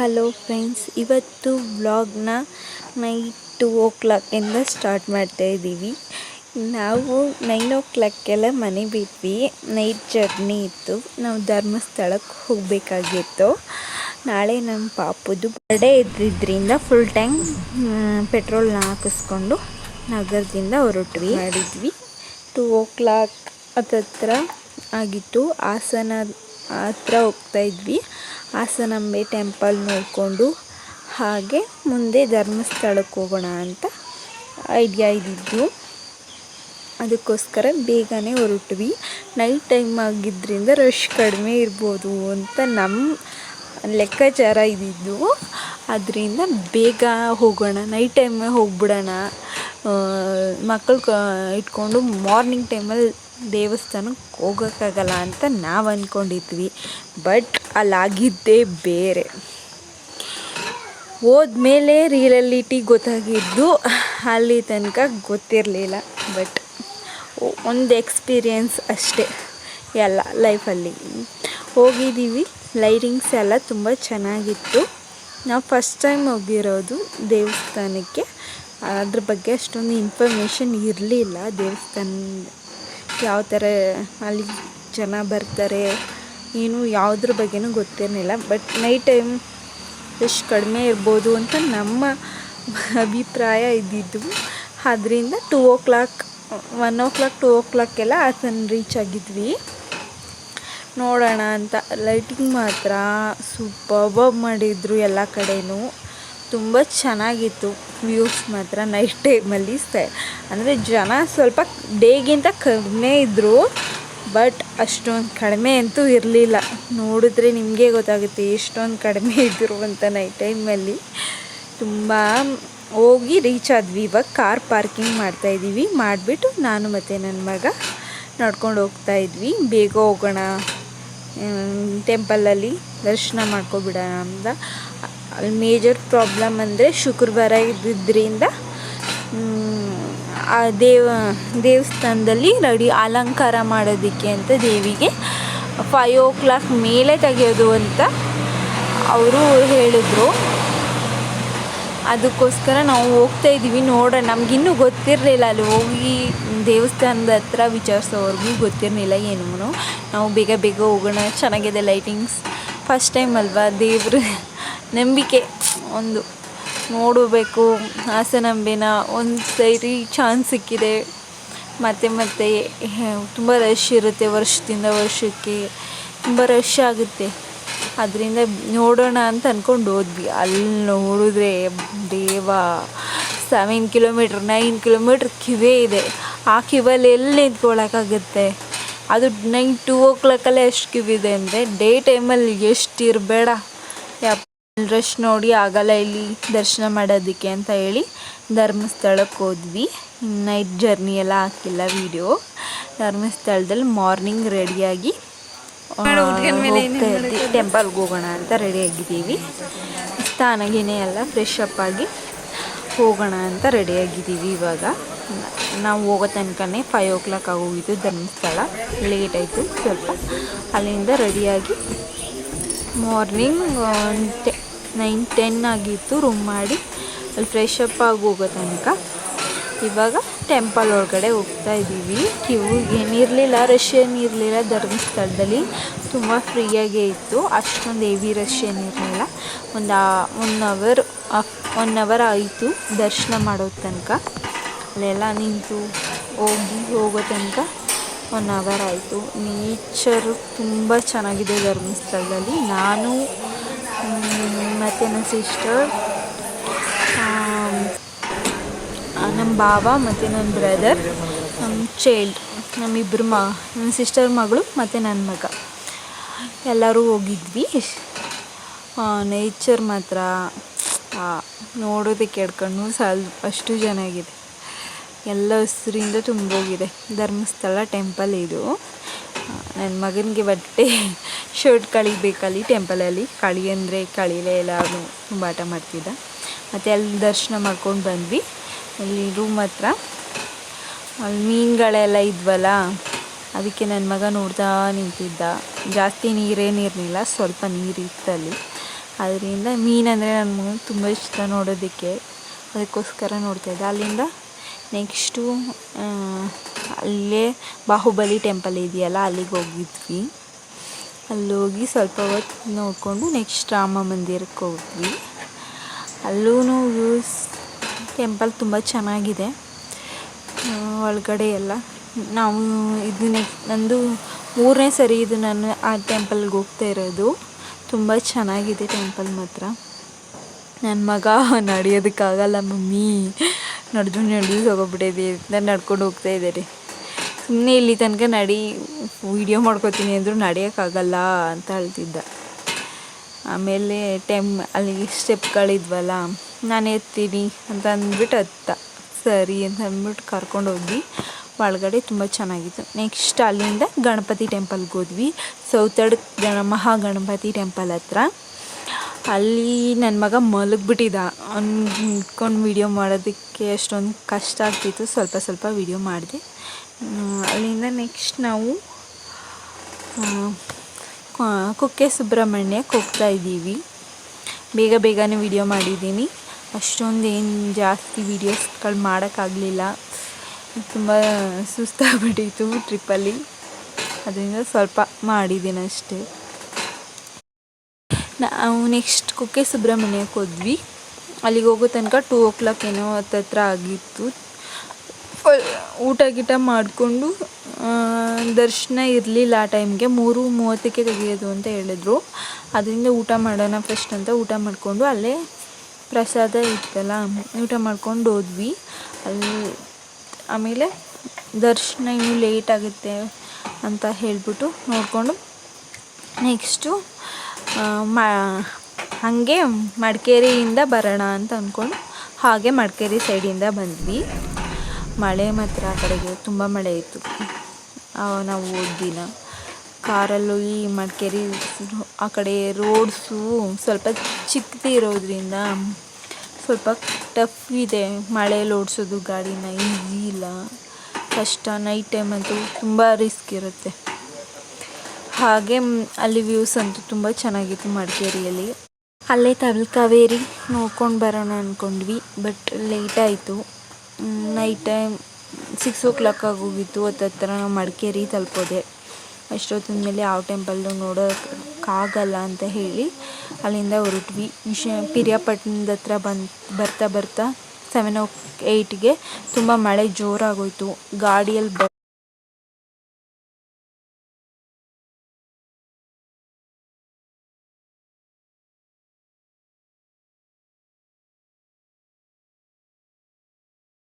Hello friends ಇವತ್ತು ವ್ಲಾಗ್ನ night two ಓ ಕ್ಲಾಕಿಂದ ಸ್ಟಾರ್ಟ್ ಮಾಡ್ತಾ ಇದ್ದೀವಿ. ನಾವು ನೈನ್ ಓ ಕ್ಲಾಕ್ಗೆಲ್ಲ ಮನೆ ಬಿಟ್ವಿ. ನೈಟ್ ಜರ್ನಿ ಇತ್ತು. ನಾವು ಧರ್ಮಸ್ಥಳಕ್ಕೆ ಹೋಗಬೇಕಾಗಿತ್ತು. ನಾಳೆ ನಮ್ಮ ಪಾಪುದು ಬರ್ಡೇ ಇದ್ದಿದ್ದರಿಂದ ಫುಲ್ ಟ್ಯಾಂಕ್ ಪೆಟ್ರೋಲ್ನ ಹಾಕಿಸ್ಕೊಂಡು ನಗರದಿಂದ ಹೊರಟ್ವಿ. ಮಾಡಿದ್ವಿ. ಟೂ ಓ ಕ್ಲಾಕ್ ಹತ್ತತ್ರ ಆಗಿತ್ತು. ಹಾಸನ ಹತ್ರ ಹೋಗ್ತಾ ಇದ್ವಿ. ಹಾಸನಾಂಬೆ ಟೆಂಪಲ್ ನೋಡಿಕೊಂಡು ಹಾಗೆ ಮುಂದೆ ಧರ್ಮಸ್ಥಳಕ್ಕೆ ಹೋಗೋಣ ಅಂತ ಐಡಿಯಾ ಇದ್ದಿದ್ದು. ಅದಕ್ಕೋಸ್ಕರ ಬೇಗನೆ ಹೊರಟ್ವಿ. ನೈಟ್ ಟೈಮ್ ಆಗಿದ್ದರಿಂದ ರಶ್ ಕಡಿಮೆ ಇರ್ಬೋದು ಅಂತ ನಮ್ಮ ಲೆಕ್ಕಾಚಾರ ಇದ್ದಿದ್ದು. ಅದರಿಂದ ಬೇಗ ಹೋಗೋಣ. ನೈಟ್ ಟೈಮೇ ಹೋಗ್ಬಿಡೋಣ. ಮಕ್ಕಳು ಕ, ಇಟ್ಕೊಂಡು ಮಾರ್ನಿಂಗ್ ಟೈಮಲ್ಲಿ ದೇವಸ್ಥಾನಕ್ಕೆ ಹೋಗೋಕ್ಕಾಗಲ್ಲ ಅಂತ ನಾವು ಅಂದ್ಕೊಂಡಿದ್ವಿ ಬಟ್ ಅಲ್ಲಾಗಿದ್ದೇ ಬೇರೆ. ಹೋದ್ಮೇಲೆ ರಿಯಲಿಟಿ ಗೊತ್ತಾಗಿದ್ದು ಅಲ್ಲಿ ತನಕ ಗೊತ್ತಿರಲಿಲ್ಲ. ಬಟ್ ಒಂದು ಎಕ್ಸ್ಪೀರಿಯೆನ್ಸ್ ಅಷ್ಟೇ ಎಲ್ಲ ಲೈಫಲ್ಲಿ ಹೋಗಿದ್ದೀವಿ. ಲೈಟಿಂಗ್ಸ್ ಎಲ್ಲ ತುಂಬ ಚೆನ್ನಾಗಿತ್ತು. ನಾವು ಫಸ್ಟ್ ಟೈಮ್ ಹೋಗಿರೋದು ದೇವಸ್ಥಾನಕ್ಕೆ. ಅದ್ರ ಬಗ್ಗೆ ಅಷ್ಟೊಂದು ಇನ್ಫಾರ್ಮೇಷನ್ ಇರಲಿಲ್ಲ ದೇವಸ್ಥಾನ ಯಾವ ಥರ ಅಲ್ಲಿ ಜನ ಬರ್ತಾರೆ, ಏನು ಯಾವುದ್ರ ಬಗ್ಗೆನೂ ಗೊತ್ತಿರಲಿಲ್ಲ. ಬಟ್ ನೈಟ್ ಟೈಮ್ ಎಷ್ಟು ಕಡಿಮೆ ಇರ್ಬೋದು ಅಂತ ನಮ್ಮ ಅಭಿಪ್ರಾಯ ಇದ್ದಿದ್ದು. ಅದರಿಂದ two o'clock one o'clock two ಓ ಕ್ಲಾಕೆಲ್ಲ ಹಾಸನ ರೀಚ್ ಆಗಿದ್ವಿ. ನೋಡೋಣ ಅಂತ. ಲೈಟಿಂಗ್ ಮಾತ್ರ ಸೂಪರ್ಬ್ ಮಾಡಿದರು ಎಲ್ಲ ಕಡೆಯೂ ತುಂಬ ಚೆನ್ನಾಗಿತ್ತು. ವ್ಯೂಸ್ ಮಾತ್ರ ನೈಟ್ ಟೈಮಲ್ಲಿ ಅಂದರೆ ಜನ ಸ್ವಲ್ಪ ಡೇಗಿಂತ ಕಡಿಮೆ ಇದ್ದರು ಬಟ್ ಅಷ್ಟೊಂದು ಕಡಿಮೆ ಅಂತೂ ಇರಲಿಲ್ಲ. ನೋಡಿದ್ರೆ ನಿಮಗೆ ಗೊತ್ತಾಗುತ್ತೆ ಎಷ್ಟೊಂದು ಕಡಿಮೆ ಇದ್ದರು ಅಂತ ನೈಟ್ ಟೈಮಲ್ಲಿ. ತುಂಬ ಹೋಗಿ ರೀಚ್ ಆದ್ವಿ. ಇವಾಗ ಕಾರ್ ಪಾರ್ಕಿಂಗ್ ಮಾಡ್ತಾಯಿದ್ದೀವಿ ಮಾಡಿಬಿಟ್ಟು ನಾನು ಮತ್ತು ನನ್ನ ಮಗ ನಡ್ಕೊಂಡು ಹೋಗ್ತಾ ಇದ್ವಿ. ಬೇಗ ಹೋಗೋಣ ಟೆಂಪಲಲ್ಲಿ ದರ್ಶನ ಮಾಡ್ಕೊಬಿಡೋಣ ಅಂತ. ಅಲ್ಲಿ ಮೇಜರ್ ಪ್ರಾಬ್ಲಮ್ ಅಂದರೆ ಶುಕ್ರವಾರ ಇದ್ದಿದ್ದರಿಂದ ಆ ದೇವ, ದೇವಸ್ಥಾನದಲ್ಲಿ ರೆಡಿ ಅಲಂಕಾರ ಮಾಡೋದಕ್ಕೆ ಅಂತ ದೇವಿಗೆ ಫೈವ್ ಓ ಕ್ಲಾಕ್ ಮೇಲೆ ತೆಗೆಯೋದು ಅಂತ ಅವರು ಹೇಳಿದ್ರು. ಅದಕ್ಕೋಸ್ಕರ ನಾವು ಹೋಗ್ತಾ ಇದ್ದೀವಿ, ನೋಡೋಣ. ನಮಗಿನ್ನೂ ಗೊತ್ತಿರಲಿಲ್ಲ ಅಲ್ಲಿ ಹೋಗಿ ದೇವಸ್ಥಾನದ ಹತ್ರ ವಿಚಾರಿಸೋವರೆಗೂ ಗೊತ್ತಿರಲಿಲ್ಲ ಏನೂ ನಾವು ಬೇಗ ಬೇಗ ಹೋಗೋಣ, ಚೆನ್ನಾಗಿದೆ ಲೈಟಿಂಗ್ಸ್ ಫಸ್ಟ್ ಟೈಮ್ ಅಲ್ವಾ ದೇವ್ರ? ನಂಬಿಕೆ. ಒಂದು ನೋಡಬೇಕು ಹಾಸನಾಂಬೆನ ಒಂದು ಸೈರಿ ಚಾನ್ಸ್ ಸಿಕ್ಕಿದೆ. ಮತ್ತೆ ಮತ್ತೆ ತುಂಬ ರಶ್ ಇರುತ್ತೆ ವರ್ಷದಿಂದ ವರ್ಷಕ್ಕೆ. ತುಂಬ ರಶ್ ಆಗುತ್ತೆ. ಅದರಿಂದ ನೋಡೋಣ ಅಂತ ಅಂದ್ಕೊಂಡು ಹೋದ್ವಿ. ಅಲ್ಲಿ ನೋಡಿದ್ರೆ ದೇವ ಸೆವೆನ್ ಕಿಲೋಮೀಟ್ರ್ ನೈನ್ ಕಿಲೋಮೀಟ್ರ್ ಕಿವೇ ಇದೆ. ಆ ಕಿವಲ್ಲಿ ಎಲ್ಲಿ ನಿಂತ್ಕೊಳ್ಳೋಕ್ಕಾಗುತ್ತೆ ಅದು ನೈನ್ ಟೂ ಓ ಕ್ಲಾಕಲ್ಲೇ ಎಷ್ಟು ಕಿವಿದೆ ಅಂದರೆ ಡೇ ಟೈಮಲ್ಲಿ ಎಷ್ಟು ಇರಬೇಡ. ಯಪ್ಪ. ರಶ್ ನೋಡಿ ಆಗಲ್ಲ ಇಲ್ಲಿ ದರ್ಶನ ಮಾಡೋದಕ್ಕೆ ಅಂತ ಹೇಳಿ ಧರ್ಮಸ್ಥಳಕ್ಕೆ ಹೋದ್ವಿ. ನೈಟ್ ಜರ್ನಿ ಎಲ್ಲ ಹಾಕಿಲ್ಲ ವೀಡಿಯೋ ಧರ್ಮಸ್ಥಳದಲ್ಲಿ ಮಾರ್ನಿಂಗ್ ರೆಡಿಯಾಗಿ ಟೆಂಪಲ್ಗೆ ಹೋಗೋಣ ಅಂತ ರೆಡಿಯಾಗಿದ್ದೀವಿ ಸ್ನಾನ ಗಿನ ಎಲ್ಲ ಫ್ರೆಶ್ ಅಪ್ ಆಗಿ ಹೋಗೋಣ ಅಂತ ರೆಡಿಯಾಗಿದ್ದೀವಿ ಇವಾಗ. ನಾವು ಹೋಗೋ ತನಕನೇ ಫೈವ್ ಓ ಕ್ಲಾಕ್ ಆಗೋಗಿದ್ದು ಧರ್ಮಸ್ಥಳ. ಲೇಟ್ ಆಯಿತು ಸ್ವಲ್ಪ. ಅಲ್ಲಿಂದ ರೆಡಿಯಾಗಿ ಮಾರ್ನಿಂಗ್ ಟೆ ನೈನ್ ಟೆನ್ ಆಗಿತ್ತು ರೂಮ್ ಮಾಡಿ. ಅಲ್ಲಿ ಫ್ರೆಶ್ ಅಪ್ ಆಗಿ ಹೋಗೋ ತನಕ. ಇವಾಗ ಟೆಂಪಲ್ ಒಳಗಡೆ ಹೋಗ್ತಾ ಇದ್ದೀವಿ. ಕ್ಯೂ ಏನಿರಲಿಲ್ಲ ರಶ್ ಏನಿರಲಿಲ್ಲ ಧರ್ಮಸ್ಥಳದಲ್ಲಿ. ತುಂಬ ಫ್ರೀಯಾಗೇ ಇತ್ತು. ಅಷ್ಟೊಂದು ಹೆವಿ ರಶ್ ಏನಿರಲಿಲ್ಲ ಒಂದು ಒನ್ ಅವರ್ ಒನ್ ಅವರ್ ಆಯಿತು ದರ್ಶನ ಮಾಡೋ ತನಕ. ಅಲ್ಲೆಲ್ಲ ನಿಂತು ಹೋಗಿ ಹೋಗೋ ತನಕ ಒನ್ ಅವರ್ ಆಯಿತು. ನೇಚರು ತುಂಬ ಚೆನ್ನಾಗಿದೆ ಧರ್ಮಸ್ಥಳದಲ್ಲಿ. ನಾನು ಮತ್ತು ನನ್ನ ಸಿಸ್ಟರ್ ನಮ್ಮ ಭಾವ ಮತ್ತು ನನ್ನ ಬ್ರದರ್ ನಮ್ಮ ಚೈಲ್ಡ್ ನಮ್ಮಿಬ್ಬರು ಮ ನನ್ನ ಸಿಸ್ಟರ್ ಮಗಳು ಮತ್ತು ನನ್ನ ಮಗ. ಎಲ್ಲರೂ ಹೋಗಿದ್ವಿ. ನೇಚರ್ ಮಾತ್ರ ನೋಡೋದಕ್ಕೆ ಎಡ್ಕೊಂಡು ಸಲ್, ಅಷ್ಟು ಚೆನ್ನಾಗಿದೆ. ಎಲ್ಲ ಹಸಿರಿಂದ ತುಂಬೋಗಿದೆ. ಧರ್ಮಸ್ಥಳ ಟೆಂಪಲ್ ಇದು. ನನ್ನ ಮಗನಿಗೆ ಬಟ್ಟೆ ಶರ್ಟ್ ಕಳಿಬೇಕಲ್ಲಿ ಟೆಂಪಲಲ್ಲಿ. ಕಳಿ ಅಂದರೆ ಕಳಿಲೇ ಇಲ್ಲ, ಅವನು ತುಂಬ ಆಟ ಮಾಡ್ತಿದ್ದ. ಮತ್ತು ಅಲ್ಲಿ ದರ್ಶನ ಮಾಡ್ಕೊಂಡು ಬಂದ್ವಿ. ಅಲ್ಲಿ ರೂಮ್ ಹತ್ರ. ಅಲ್ಲಿ ಮೀನುಗಳೆಲ್ಲ ಇದ್ವಲ್ಲ, ಅದಕ್ಕೆ ನನ್ನ ಮಗ ನೋಡ್ತಾ ನಿಂತಿದ್ದ. ಜಾಸ್ತಿ ನೀರೇನಿರಲಿಲ್ಲ ಸ್ವಲ್ಪ ನೀರಿತ್ತಲ್ಲಿ. ಅದರಿಂದ ಮೀನಂದರೆ ನನ್ನ ಮಗನ ತುಂಬ ಇಷ್ಟ ನೋಡೋದಕ್ಕೆ. ಅದಕ್ಕೋಸ್ಕರ ನೋಡ್ತಾಯಿದ್ದೆ ಅಲ್ಲಿಂದ ನೆಕ್ಸ್ಟು ಅಲ್ಲೇ ಬಾಹುಬಲಿ ಟೆಂಪಲ್ ಇದೆಯಲ್ಲ, ಅಲ್ಲಿಗೆ ಹೋಗಿದ್ವಿ. ಅಲ್ಲೋಗಿ ಸ್ವಲ್ಪ ಹೊತ್ತು ನೋಡಿಕೊಂಡು ನೆಕ್ಸ್ಟ್ ರಾಮ ಮಂದಿರಕ್ಕೆ ಹೋದ್ವಿ. ಅಲ್ಲೂ ವ್ಯೂಸ್ ಟೆಂಪಲ್ ತುಂಬ ಚೆನ್ನಾಗಿದೆ. ಒಳಗಡೆ ಎಲ್ಲ. ನಾವು ಇದು ನೆಕ್ಸ್ಟ್ ನಂದು ಮೂರನೇ ಸರಿ ಇದು ನಾನು ಆ ಟೆಂಪಲ್ಗೆ ಹೋಗ್ತಾ ಇರೋದು. ತುಂಬ ಚೆನ್ನಾಗಿದೆ ಟೆಂಪಲ್ ಮಾತ್ರ. ನನ್ನ ಮಗ ನಡೆಯೋದಕ್ಕಾಗಲ್ಲ ಮಮ್ಮಿ. ನಡೆದು ನಡಿ ಹೋಗೋಗ್ಬಿಟ್ಟಿದೆ ನಾನು ನಡ್ಕೊಂಡು ಹೋಗ್ತಾ ಇದ್ದಾರೆ ಸುಮ್ಮನೆ ಇಲ್ಲಿ ತನಕ ನಡಿ ವೀಡಿಯೋ ಮಾಡ್ಕೋತೀನಿ ಅಂದರೂ ನಡೆಯೋಕ್ಕಾಗಲ್ಲ ಅಂತ ಹೇಳ್ತಿದ್ದ. ಆಮೇಲೆ ಟೆಮ್ ಅಲ್ಲಿ ಸ್ಟೆಪ್ಗಳಿದ್ವಲ್ಲ ನಾನು ಎತ್ತೀನಿ ಅಂತ ಅಂದ್ಬಿಟ್ಟು ಹತ್ತ ಸರಿ ಅಂತ ಅಂದ್ಬಿಟ್ಟು ಕರ್ಕೊಂಡು ಹೋಗಿ ಒಳಗಡೆ ತುಂಬ ಚೆನ್ನಾಗಿತ್ತು. ನೆಕ್ಸ್ಟ್ ಅಲ್ಲಿಂದ ಗಣಪತಿ ಟೆಂಪಲ್ಗೆ ಹೋದ್ವಿ. ಸೌತಡ್ ಗಣ, ಮಹಾಗಣಪತಿ ಟೆಂಪಲ್ ಹತ್ರ. ಅಲ್ಲಿ ನನ್ನ ಮಗ ಮಲಗಿಬಿಟ್ಟಿದ್ದ ಅವ್ನು ಇಟ್ಕೊಂಡು ವೀಡಿಯೋ ಮಾಡೋದಕ್ಕೆ ಅಷ್ಟೊಂದು ಕಷ್ಟ ಆಗ್ತಿತ್ತು, ಸ್ವಲ್ಪ ಸ್ವಲ್ಪ ವಿಡಿಯೋ ಮಾಡಿದೆ. ಅಲ್ಲಿಂದ ನೆಕ್ಸ್ಟ್ ನಾವು ಕುಕ್ಕೆ ಸುಬ್ರಹ್ಮಣ್ಯಕ್ಕೆ ಹೋಗ್ತಾ ಇದ್ದೀವಿ. ಬೇಗ ಬೇಗನೆ ವಿಡಿಯೋ ಮಾಡಿದ್ದೀನಿ. ಅಷ್ಟೊಂದು ಏನು ಜಾಸ್ತಿ ವೀಡಿಯೋಸ್ಗಳು ಮಾಡೋಕ್ಕಾಗಲಿಲ್ಲ. ತುಂಬ ಸುಸ್ತಾಗ್ಬಿಟ್ಟಿತ್ತು ಟ್ರಿಪ್ಪಲ್ಲಿ ಅದರಿಂದ ಸ್ವಲ್ಪ ಮಾಡಿದ್ದೀನಿ ಅಷ್ಟೇ. ನಾವು ನೆಕ್ಸ್ಟ್ ಕುಕ್ಕೆ ಸುಬ್ರಹ್ಮಣ್ಯಕ್ಕೆ ಹೋದ್ವಿ. ಅಲ್ಲಿಗೆ ಹೋಗೋ ತನಕ ಟೂ ಓ ಕ್ಲಾಕ್ ಏನೋ ಹತ್ತತ್ರ ಆಗಿತ್ತು. ಊಟ ಗೀಟ ಮಾಡಿಕೊಂಡು ದರ್ಶನ ಇರಲಿಲ್ಲ ಆ ಟೈಮ್ಗೆ. ಮೂರು ಮೂವತ್ತಕ್ಕೆ ತೆಗೆಯೋದು ಅಂತ ಹೇಳಿದ್ರು. ಅದರಿಂದ ಊಟ ಮಾಡೋಣ ಫಸ್ಟ್ ಅಂತ ಊಟ ಮಾಡಿಕೊಂಡು ಅಲ್ಲೇ ಪ್ರಸಾದ ಇತ್ತಲ್ಲ, ಊಟ ಮಾಡ್ಕೊಂಡು ಹೋದ್ವಿ. ಅಲ್ಲಿ ಆಮೇಲೆ ದರ್ಶನ ಇನ್ನೂ ಲೇಟ್ ಆಗುತ್ತೆ ಅಂತ ಹೇಳಿಬಿಟ್ಟು ನೋಡಿಕೊಂಡು ನೆಕ್ಸ್ಟು ಮ ಹಾಗೆ ಮಡಿಕೇರಿಯಿಂದ ಬರೋಣ ಅಂತ ಅಂದ್ಕೊಂಡು ಹಾಗೆ ಮಡಿಕೇರಿ ಸೈಡಿಂದ ಬಂದ್ವಿ. ಮಳೆ ಮಾತ್ರ ಆ ಕಡೆಗೆ ತುಂಬ ಮಳೆ ಇತ್ತು. ನಾವು ಹೋದ ದಿನ ಕಾರಲ್ಲಿ ಈ ಮಡಿಕೇರಿ ಆ ಕಡೆ ರೋಡ್ಸು ಸ್ವಲ್ಪ ಚಿಕ್ಕದಿರೋದ್ರಿಂದ ಸ್ವಲ್ಪ ಟಫ್ ಇದೆ. ಮಳೆಯಲ್ಲಿ ಓಡಿಸೋದು ಗಾಡಿನ ಈಸಿ ಇಲ್ಲ. ಕಷ್ಟ. ನೈಟ್ ಟೈಮ್ ಅಂತೂ ತುಂಬ ರಿಸ್ಕ್ ಇರುತ್ತೆ. ಹಾಗೆ, ಅಲ್ಲಿ ವ್ಯೂಸ್ ಅಂತೂ ತುಂಬ ಚೆನ್ನಾಗಿತ್ತು ಮಡಿಕೇರಿಯಲ್ಲಿ. ಅಲ್ಲೇ ತಲಕಾವೇರಿ ನೋಡ್ಕೊಂಡು ಬರೋಣ ಅಂದ್ಕೊಂಡ್ವಿ ಬಟ್ ಲೇಟ್ ಆಯಿತು. Night time six o'clock ಆಗೋಗಿತ್ತು ಹತ್ತತ್ರ ನಾವು ಮಡಿಕೇರಿ ತಲುಪೋದೆ. ಅಷ್ಟೊತ್ತಿನ ಮೇಲೆ ಯಾವ ಟೆಂಪಲ್ಲು ನೋಡೋಕ್ಕಾಗಲ್ಲ ಅಂತ ಹೇಳಿ ಅಲ್ಲಿಂದ ಹೊರಟ್ವಿ. ವಿಶ, ಪಿರಿಯಾಪಟ್ಟಣದ ಹತ್ರ ಬಂದು, ಬರ್ತಾ ಬರ್ತಾ ಸೆವೆನ್ ಓ ಏಯ್ಟ್ಗೆ ತುಂಬ ಮಳೆ ಜೋರಾಗೋಯಿತು ಗಾಡಿಯಲ್ಲಿ ಬ